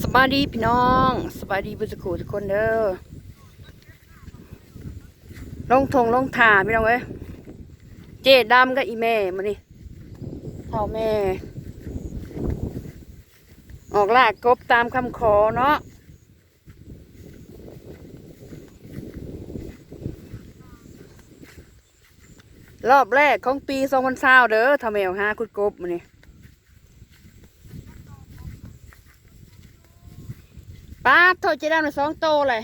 สบายดีพี่น้องสบายดีบุษกูทุกคนเด้อลงทงลงถ่าพี่น้องเอ้ยเจดำกับอีแม่มานี่เท่าแม่ ออกลากกบตามคำขอเนาะรอบแรกของปีสองพันเศร้าเด้อทำแมวห้าคุดกบมานี่ ป้าดโทษเจดามในสองโตเลย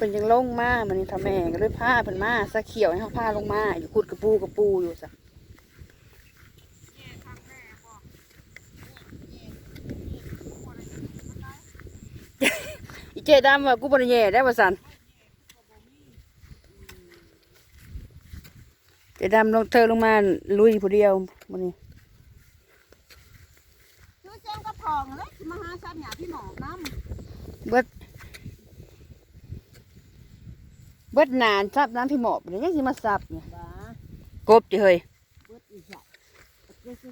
เป็นยังลงมามันนี่ทำแม่ก็เลยผ้าเพิ่นมาสะเขียวให้เขาผ้าลงมาอยู่คุดกระปูกระปูอยู่ซะ อีเจดำว่ากูบริเย่ได้ป่ะสันเจดำลงเธอลงมาลุยผู้เดียวมันนี่ชื่อแจ้งกระพองเลยมาหาซับหยาพี่หมอกน้เบิดเบิดนานซับน้ำพี่หมอบเนี่ยยังสิมาซับเนี่ยำบ้ากบจิเฮ้ยเบิดอีสัตว์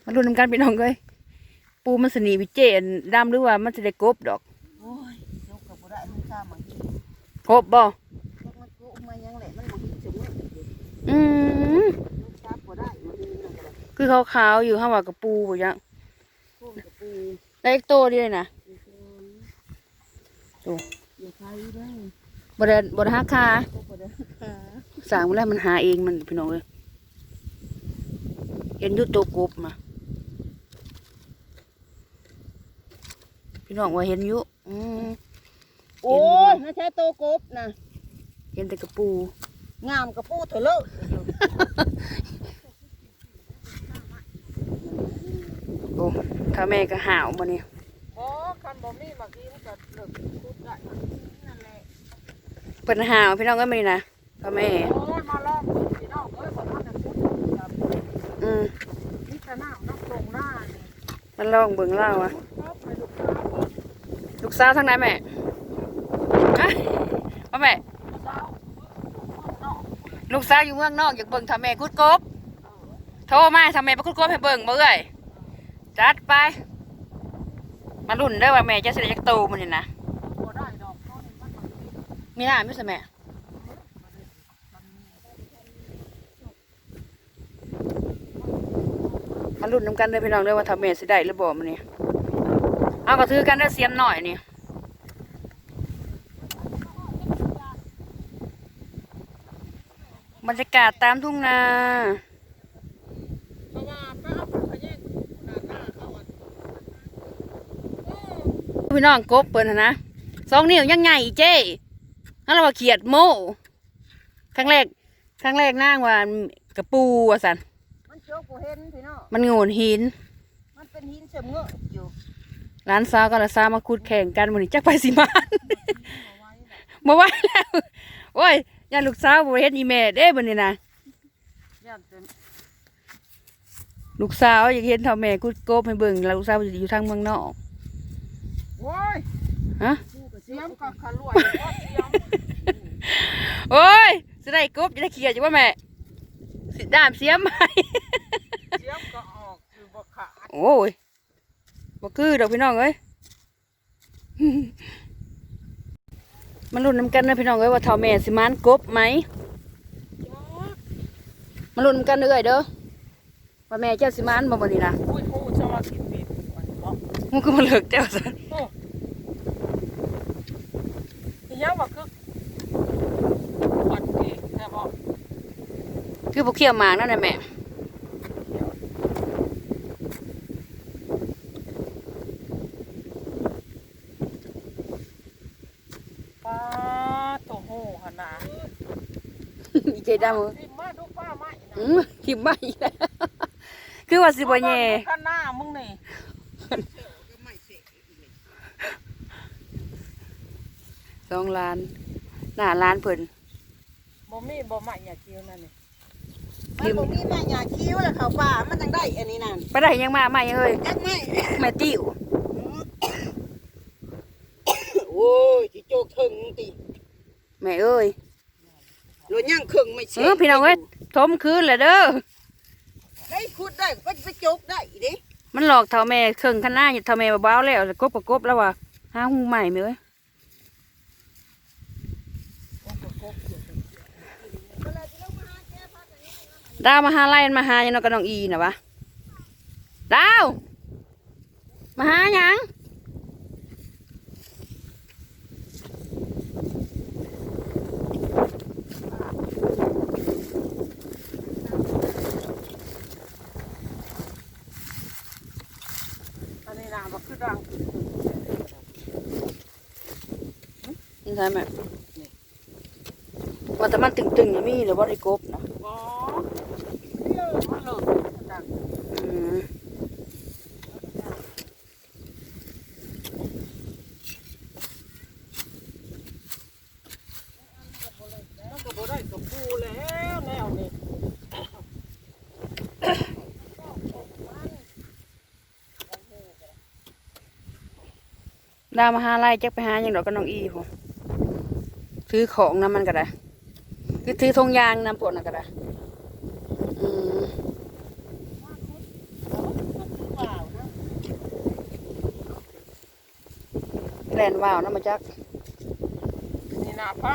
มาดูนำกันพี่น้องเลยปูมันสนีพี่เจนดำหรือว่ามันจะได้กบดอก โอ้ยยกกับบ่ได้มันข้ามบางที กบบ่ยกมันกุมายังแหละมันบางทีถึงมันอืมซับบ่ได้มันนี่นะกระคือขาวๆอยู่ห้าว่ากระปูบ่ยังพวกกระปูได้อีกโตเดียวนะอีกคนโอ้อย่าใช้ได้บ่ได้บ่ได้หักคาพวกบ่ได้ขาสร้างมาแล้วมันหาเองมันพี่น้องเลยเห็นอยุตัวกบมาพี่น้องว่าเห็นอยุอืม โอ้ยน่าใช้โตกบนะเห็นแต่กระปู งามกระปูเถอะเลิกโอ้ถ้าแม่ก็หาวมาเนี่ยบ่คันบ่มีบางทีมันก็เลิกพูดได้นั่นแหละเปิดหาวพี่น้องก็ไม่นะถ้าแม่ โอ้ยมาลองพี่น้องเอ้ยบ่ทันได้พูดครับอืมนี่แต่น้ำน้ำตรงหน้านี่มันลองเบิ่งเล่าอะครับไปลูกค้าก่อนลูกสาวทางไหนแม่ฮะว่า แม่ลูกสาวอยู่เมืองนอกอยากเบิ่งถ้าแม่กุดกบโทรมาถ้าแม่ไปกุดกบให้เบิ่งบ่เอ้ยจัดไป มาลุ่นได้อว่าแม่จะเสด็จจากโตมันนี่นะมีหน้ามิสแม่มาลุ้นนำกันเด้อพี่น้องเด้อว่าทำเมสิได้หรือบ่มันนี่เอาก็ถือกันได้เสียมหน่อยนี่ บรรยากาศตามทุ่งนาเพราะว่าป้าเอาไปแย่งหน้าหน้าเขาอะพี่น้องกบเปิดหั่นนะสองนิ้วยังไงอีเจ้นั่นเราว่าเขียดโม่ครั้งแรกครั้งแรกนั่งว่ากระปูว่าสันมันโจกบ่เห็นพี่น้องมันโงนหิน มันเป็นหินเสมเงอะอยู่ร้านซาวกับร้านซาวมาคุดแข่งกันมันนี่จักไปสิมานเอาไว้น่ะมาไหวแล้วโอ้ย ยานลูกสาวบ่เฮ็ดอีแม่เด้บัดนี้นะย่านเป็นลูกสาวอยากเห็นเท่าแม่กุดโกบให้เบิ่งแล้วลูกสาวอยู่ทางเมืองนอกโอ้ยฮะเสียมกับขลวยก็เสียมโอ้ยสิได้กบจะได้เขียดอยู่ว่าแม่สิด้ามเสียมไหมเสียมก็ออกคือบ่ขาดโอ้ยบ่คือดอกพี่น้องเอ้ย มันลุ้นนำกันนะพี่น้องเอ้ยว่าเท่าแม่สิมานกบไหมมาลุ้นนำกันเด้อเด้อว่าแม่เจ้าสิมานบ่บ่นี่นะอุ้ยโอ้จะมากินเป็ดก่อนบ่มันก็มาเลิกเจ้าซะโอ้ยยังว่าคือวันเก่งแค่บ่คือบ่เคี่ยวหมากนั่นน่ะแม่ ป้าโตโหหั่นน่ะ อีเจดำเอ้ยสิมาดูป้าไม้นะอืมทิมมาอีกแล้วคือว่าสิบ่แย่ข้างหน้ามึงนี่สองล้านหน้าล้านเพิ่นบ่มีบ่ไม้อย่าคิวนั่นนี่ลืมันมบ่มีแม่อย่าคิวแล้วเขาป่ามันจังได้อันนี้นั่นไปได้ยังมาใหม่เอ้ยจักไม่แม่ติ้วโอ้ยสิโจกถึงติแม่เอ้ย รถย่างครึ่งไม่เอใช่อพี่น้องเอ้ยทมคืนเลยเด้อ ได้ขุดได้ก็ไปโจกได้เด้มันหลอกเท่าแม่เครื่องข้างหน้าอยู่เท่าแม่เบาๆแล้วกบประกบแล้วว่ะหาหูใหม่ไหมเอ้ยดาวมาหาไล่มาหายังนกกระนองอีนะวะดาวมาหาหยัง อันนี้นะบ่คือดัง นี่ ใช่ไหมว่าแต่มันตึงๆอย่างนี้หรือว่าไอ้กบนะบ่เดี๋ยวมันเลิกดังอืมมันก็บ่ได้กับปูแล้วแนวนี้ดาวมาหาไล่จักไปหาหยังดอกกระนองอีผม ถือของนำมันก็ได้คือถือธงยางนำปวดน่ะก็ได้อืมว้าวนะแลนว่าวนะมาจักนี่นาผ้า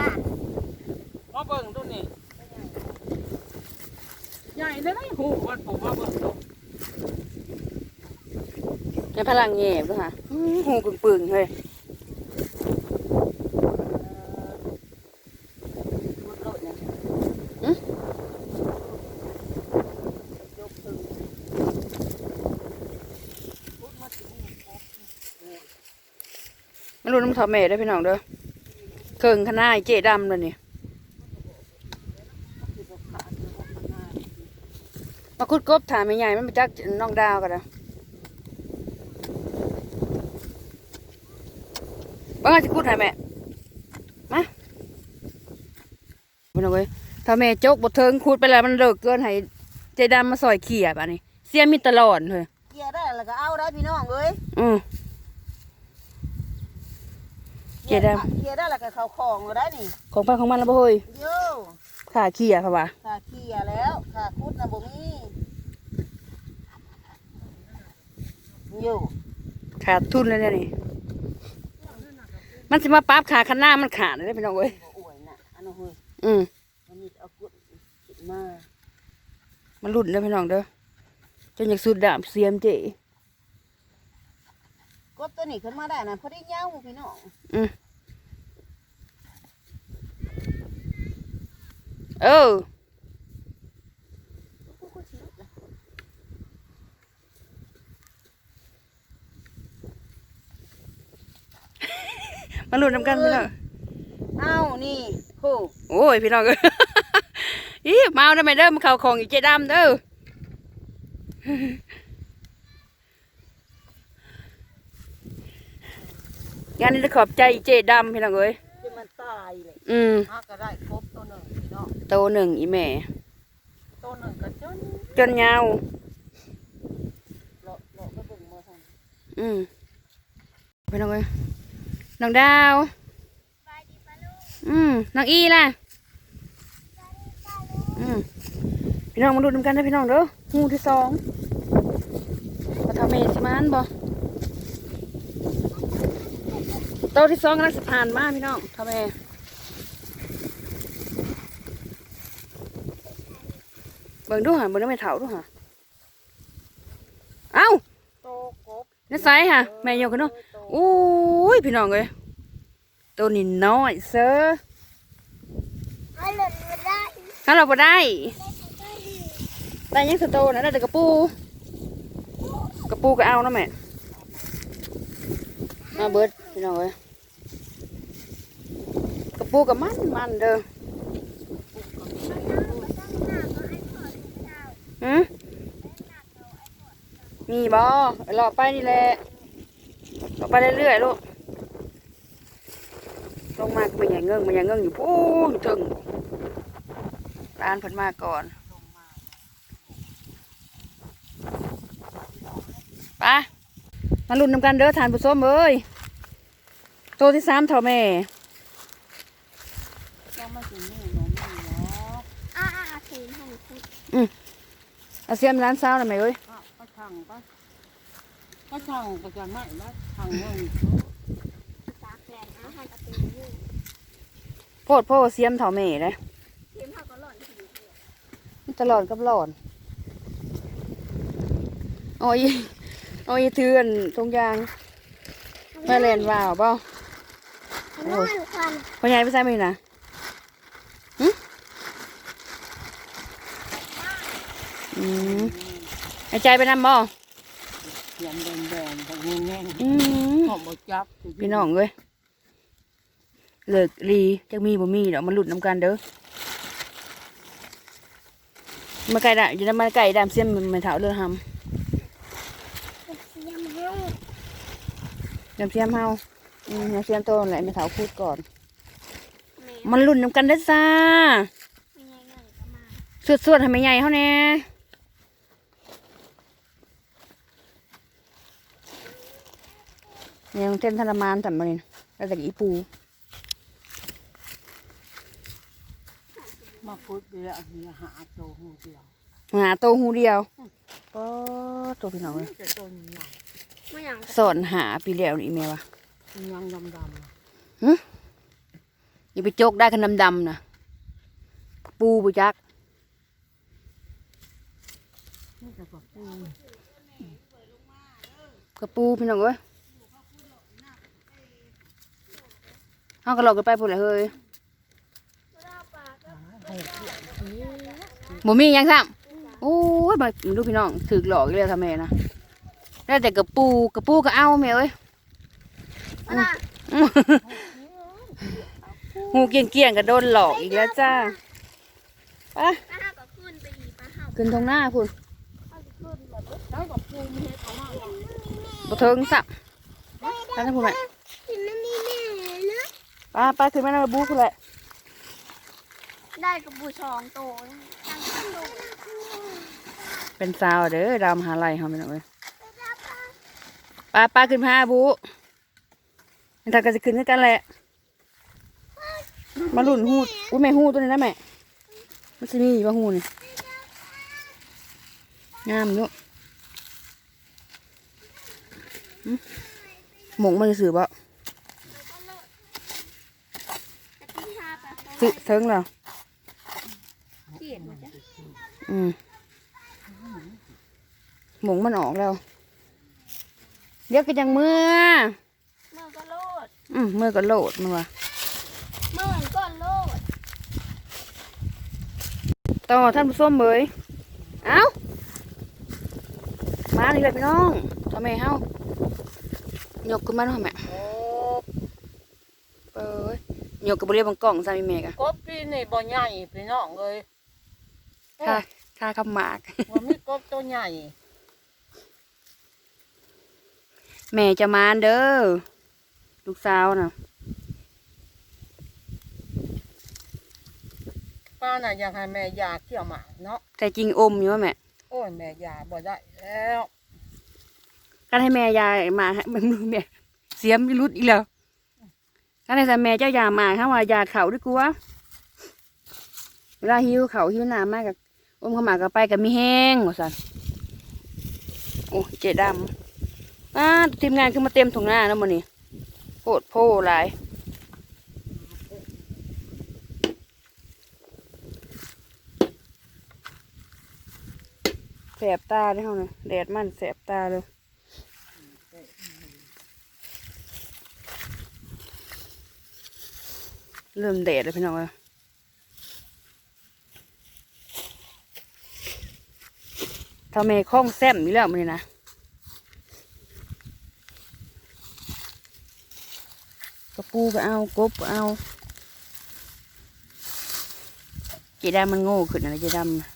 มาเบิ่งดูนี่ใหญ่เลยนะหูมันผมมาเบิ่งดูยังพลังเงียบด้วยค่ะอื้อหูปึ่งๆเฮ้ย มันโลดเนี่ย ยกถึง รู้น้ำทอมเมได้พี่น้องเด้อเครื่องขางหนาดเจ๊ดำเลยนี่มาคุดกบถามม่ใหญ่มันมาจักน้องดาวกันนะบ้างจะคุดให้แม่ มาพี่น้องเอ้ยถ้าแม่จกบทเทิงคุดไปแล้วมันเลิกเกินให้เจ๊ดำมาซอยเขี่ยแบบนี้ เสียมีตลอดเลยเกียร์ได้แล้วก็เอาได้พี่น้องเอ้ยอืม เกียร์ได้เกียร์ได้แล้วก็เข้าของก็ได้นี่ของไปของมันแล้วบ่เฮ้ยโย่ขาเขี่ยค่ะว่าขาเกียร์แล้วขาคุดนะบ่มีโย่ขาดทุนเลยเนี่ยนี่มันสิมาปรั๊บขาข้างหน้ามันขาดเลยพี่น้องเว้ยบ่อวยน่ะอันนั้นเฮ้ยอืมมันนี่เอากุดขึ้นมามันหลุดเลยพี่น้องเด้อจนอยากสุดดาบเสียมเจก บตัวนี้ขึ้นมาได้นะพอได้ยาวพี่น้องอืมเออมันหลุดนำกันพี่น้องเอานี่โหโอ้ยพี่น้องเอ้ยอีเมาได้ไหมเด้อมันเข่าของอีเจดำเด้อ งานนี้ต้องขอบใจอีเจดำพี่น้องเอ้ยจะมันตายเลยอืมหาก็ได้ครบตัวหนึ่งพี่น้องโตหนึ่งอีแม่ ตัวหนึ่งก็จนจนยาว เลาะเลาะก็เบิ่งมาทางอืมพี่น้องเอ้ยน้องดาว อืมน้องอีล่ะ อืมพี่น้องมาดูนำกันนะพี่น้องเด้อหมูที่สองมาทำเมสมานบ่ โตที่สองกำลังสิผ่านมาพี่น้องทำเมเบิ่งดูหะเบิ่งดูไม่เถาดูหะเอ้าโตกบนี่ไซค่ะแม่โยกกันเนาะอู้ยพี่น้องเอ้ยตัวนี้น้อยเซอร์ฮัลโหลได้ฮัลโหลบ่ได้ได้ยังสโตนะได้แต่กระปูกระปูก็เอาเนาะแม่มาเบิดพี่น้องเอ้ย ปูกับมันมันเด้อหืมีบ่รอไปนี่แหละต่อไปเรื่อยๆลูกลงมาก็มันอย่างเงิ่งมันอย่างเงิ่งอยู่ปูนถึงร้านเพิ่นมาก่อนไปมาลุ้นนำกันเด้อทานผู้ชมเอ้ยโตที่สามเท่าแม่ ต้องมากินนี่หนูนี่เนาะ อ่าอ่าถือให้คุณ เอาเสียมร้านเช้าหน่อยไหมเอ้ยก็ช่างก็ก็ช่างก็จะไม่นะช่างเงินตากแดดนะให้กระตือรือโพดโพดเสียมเท่าแม่เลยเทียมเท่าก็หล่อนตลอดกับหลอนโอ้ยโอ้ยเทือนตรงยางแม่เล่นว่าวเปล่านอนควันพ่อใหญ่ไปใส่ไหมนะหึอืม ไอ้ใจไปนำบ่เขียนแดงแดงๆแบบนี้แน่นอืมหอมบจับพี่น้องเอ้ยเลิกรีจักมีบ่มีดอกมันหลุดน้ำกันเด้อมาไก่ด่ะอยู่น้ำมันไก่ดามเสียมมันเถาเรือหเสียมให้ำดามเสียมเฮาอืมดามเสียมโตนั่นแหละไม่เถาพูดก่อนแม่มันหลุดน้ำกันเด้อจ้าไม่ไงเงินก็มาสวดสวดๆให้แม่ใหญ่เฮาแน่ เนี่ยยังเต้นธนมานทำมาเนี่ยแล้วแต่อีปูมาพุดเดียวมีหาโตหูเดียวหาโตหูเดียวก็ตัวพี่น้องเลยจะต้นใหญ่ไม่อย่างสอนหาปีแล้วนี่แม่วะยังดำดำอย่าไปโจกได้ขนดำๆนะปูบุจักนี่จะบอกปูกระปูพี่น้องเอ้ย เฮากระโหลกกันไปพูดเลยเฮ้ยบ่มีหยังซ้ำโอ้ยมาดูพี่น้องถือหลอกอีกแล้วทำแม่นะได้แต่กระปูกระปูก็เอาแม่เอ้ยอะไรหูเกี่ยงเกี่ยงๆก็โดนหลอกอีกแล้วจ้าไปปลาห้าก็ขึ้นไปอีกปลาห้าขึ้นตรงหน้าพูดก็จะขึ้นแบบแล้วกับปูมีให้เขามาหรอบ่เทิงสับท่านพูดไหม กินนั่นนี่แม่นะ ป้าป้าขึ้นมาหน้าบูพูดเลยได้กับบูชองโตตั้งขึ้นโดดเป็นสาวเด้อดาวมหาลัยเขาไม่น้องเอ้ยป้าป้าขึ้นมาหาบูมันถ้าก็จะขึ้นด้วยกันแหละมาหลุ่นหูดอุ้ยแม่หูดตัวนี้นะแม่มันจะมีอยู่ว่าหูนี่งามอยู่หึหมงมันจะสื่อบ่ แต่ที่ห้า ไปสื่อเทิงแล้วเขียนมาจ้ะอืมหมงมันออกแล้ว เดี๋ยวก็จังเมื่อเมื่อก็โลด อืมเมื่อก็โหลดมาว่ะเมื่อก็โลด ต่อท่านผู้ชมเบยเอ้า มาเลยพี่น้องทำไมเฮายกขึ้นมาหน่อยแม่โอ้เอ้ยยกกับบริเวณกล่องซามีแม่กะกบปีนี่บ่ใหญ่พี่น้องเลยค่าค่าคำหมากว่ามีกบตัวใหญ่ แม่จะมาเด้อลูกสาวน่ะป้าน่ะอยากให้แม่ยาเกี่ยวหมากเนาะแต่จริงอมอยู่ว่าแม่โอ้ยแม่ยาบ่ได้แล้วการให้แม่ยายมาให้มันมือแม่เสียมรุดอีกแล้ว กาให้แต่แม่เจ้ายามาข้ามายาเข่าด้วยกูวะเวลาหิวเข่าหิวน้ำมากกับอมเข้ามากับไปกับมีแห้งว่าสันโอ้เจดำอ่าทีมงานขึ้นมาเต็มถุงหน้าแล้วมันนี่โคตรโพหลายแสบตาได้เท่านะแดดมันแสบตาเลย เริ่มแดดแล้วพี่น้องเอ้ยทำไมคล้องแซมอยู่แล้วมันนี่นะกระปูก็เอากบก็เอาเจดามันโง่ขึ้นอะไรเจดำน่ะ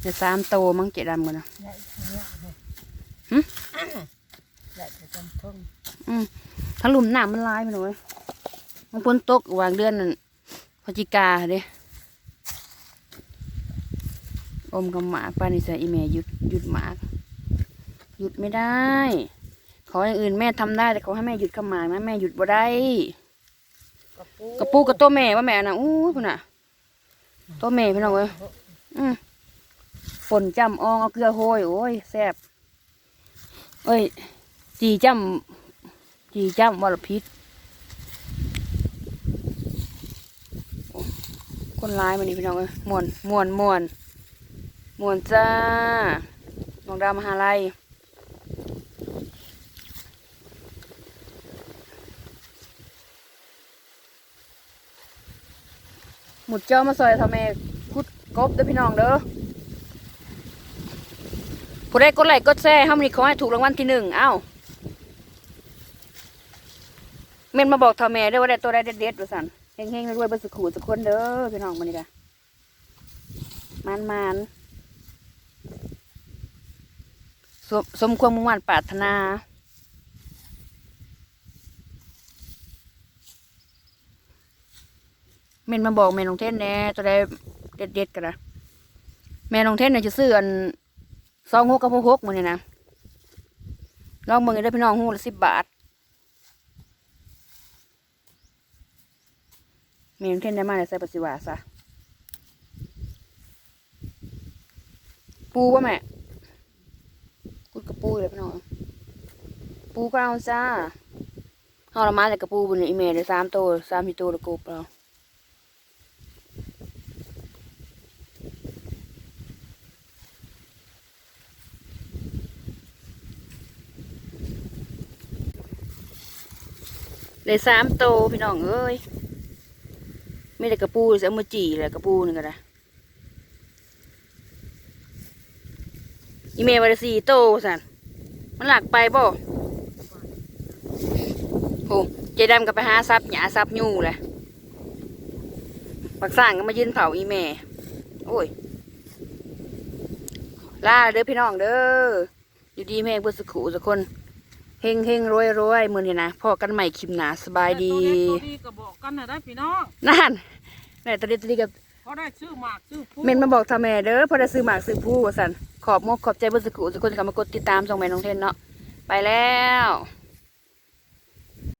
เดี๋ยวสามโตมั้งเจดำกันนะใหญ่ทั้งเนี้ยเลยหึใหญ่ไปจนเพิ่งถ้าหลุมหนามมันลายพี่น้องเอ้ย มันพ้นตกวางเดือนนั่นพฤศจิกาเด้อมกับหมาป้านิสัยอีเมหยุดหยุดหมาหยุดไม่ได้ ขออย่างอื่นแม่ทำได้แต่ขอให้แม่หยุดคำหมานะแม่หยุดบ่ได้กระปูกระปูกับตัวแม่ว่าแม่น่ะอู้พุ่นน่ะ ตัวแม่พี่น้องเอ้ยอืมฝนจำอองเอาเกลือโหยโอ้ยแซ่บเอ้ยจีจำจีจำวรพิษโอ้ คนร้ายมันนี่พี่น้องเอ้ยมวนมวนมวนมวนจ้าน้องดาวมหาลัยหมุดเจ้ามาซอยทำแม่คุดกบเด้อพี่น้องเด้อผู้ใดกดไลค์กดแชร์ห้ามนี่ขอให้ถูกรางวัลที่หนึ่งเอ้าเมนมาบอกทอแม่เด้ว่าได้ตัวได้เด็ดๆว่าสัน เฮงๆรวยๆบอร์สุขุสุกคนเด้อพี่น้องมานี่กะมันมันๆสมสมความมุ่งมั่นปรารถนาเมนมาบอกแม่นองเทนแน่ตัวได้เด็ดเด็ดๆกันนะแม่นองเทนเนี่ยจะซื้ออันซองหกกับหกหกมันนี่ยนะลองเบิ่งได้พี่น้องหูละสิบบาท แม่น้องเทนได้มาเลยใส่ปัสสิวาซะปูป่ะแม่กูดกระปูเลยพี่น้องปูก็เอาจ้าเอาละมาจากกระปูบนอีเมลเลยสามตัวสามสี่ตัวละกูเปล่าเลยสามโตวพี่น้องเอ้ย ไม่ได้กระปูเลยเอามาจีเลยกระปูนี่ก็ได้อีเมลวันสี่โตสันมันหลักไปบ่โหเจดำก็ไปหาซับหยาซับยูเลยปักสร้างก็มายืนเผาอีเมลโอ้ยล่าเด้อพี่น้องเด้ออยู่ดีแม่เพื่อสุขุสักคน เฮงเฮงรวยรวยมือนี่นะพ่อกันใหม่คลิมหนาสบายดีตัวเล็กตัวดีก็บอกกันนะได้พี่น้องนั่นแม่ตอนนี้ตอนนี้กับเขาได้ซื้อหมากซื้อผู้เมนมาบอกทำแม่เด้อพอได้ซื้อหมากซื้อผู้สันขอบมกขอบใจเบนสกุทุกคนที่เข้ามากดติดตามส่งแม่น้องเทนเนาะไปแล้ว